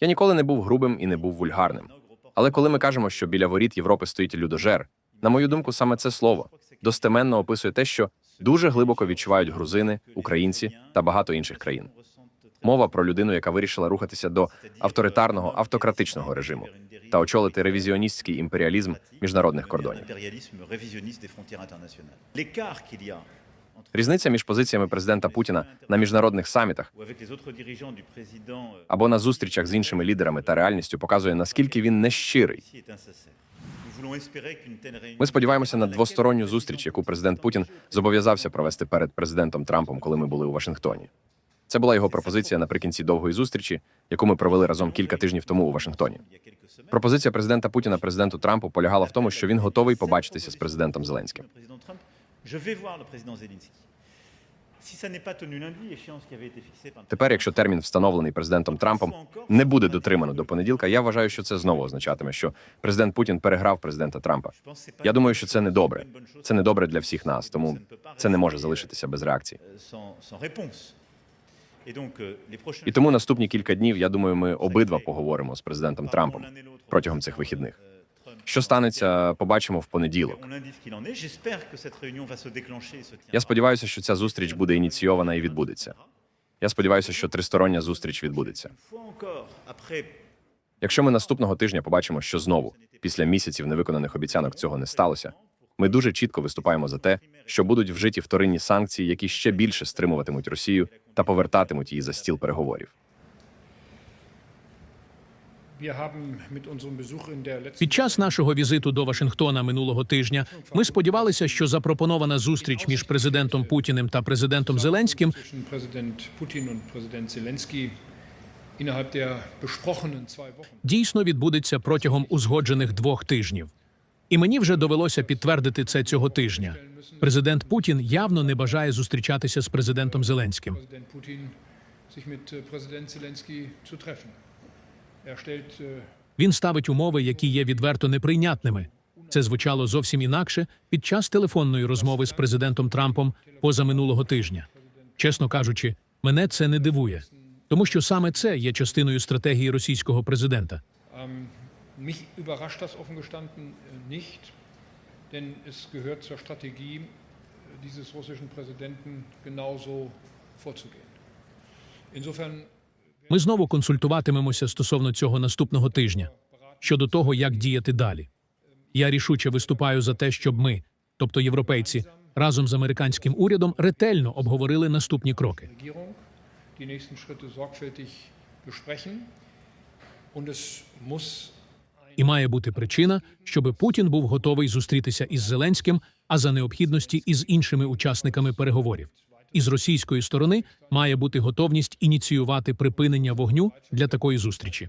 Я ніколи не був грубим і не був вульгарним. Але коли ми кажемо, що біля воріт Європи стоїть людожер, на мою думку, саме це слово достеменно описує те, що дуже глибоко відчувають грузини, українці та багато інших країн. Мова про людину, яка вирішила рухатися до авторитарного автократичного режиму та очолити ревізіоністський імперіалізм міжнародних кордонів. Різниця між позиціями президента Путіна на міжнародних самітах або на зустрічах з іншими лідерами та реальністю показує, наскільки він нещирий. Ми сподіваємося на двосторонню зустріч, яку президент Путін зобов'язався провести перед президентом Трампом, коли ми були у Вашингтоні. Це була його пропозиція наприкінці довгої зустрічі, яку ми провели разом кілька тижнів тому у Вашингтоні. Пропозиція президента Путіна президенту Трампу полягала в тому, що він готовий побачитися з президентом Зеленським. Je vais voir le président Zelensky. Тепер, якщо термін встановлений президентом Трампом не буде дотримано до понеділка, я вважаю, що це знову означатиме, що президент Путін переграв президента Трампа. Я думаю, що це не добре. Це добре для всіх нас, тому це не може залишитися без реакції. Euh, donc, euh, І тому наступні кілька днів, я думаю, ми обидва поговоримо з президентом Трампом протягом цих вихідних. Що станеться, побачимо в понеділок. Я сподіваюся, що ця зустріч буде ініційована і відбудеться. Я сподіваюся, що тристороння зустріч відбудеться. Якщо ми наступного тижня побачимо, що знову, після місяців невиконаних обіцянок, цього не сталося, ми дуже чітко виступаємо за те, що будуть вжиті вторинні санкції, які ще більше стримуватимуть Росію та повертатимуть її за стіл переговорів. Під час нашого візиту до Вашингтона минулого тижня ми сподівалися, що запропонована зустріч між президентом Путіним та президентом Зеленським дійсно відбудеться протягом узгоджених двох тижнів. І мені вже довелося підтвердити це цього тижня. Президент Путін явно не бажає зустрічатися з президентом Зеленським. Він ставить умови, які є відверто неприйнятними. Це звучало зовсім інакше під час телефонної розмови з президентом Трампом позаминулого тижня. Чесно кажучи, мене це не дивує, тому що саме це є частиною стратегії російського президента. Ähm, mich überrascht das offen gestanden äh, nicht, denn es gehört zur Strategie äh, dieses russischen Präsidenten genauso vorzugehen. Insofern Ми знову консультуватимемося стосовно цього наступного тижня щодо того, як діяти далі. Я рішуче виступаю за те, щоб ми, тобто європейці, разом з американським урядом ретельно обговорили наступні кроки. І має бути причина, щоб Путін був готовий зустрітися із Зеленським, а за необхідності із іншими учасниками переговорів. І з російської сторони має бути готовність ініціювати припинення вогню для такої зустрічі.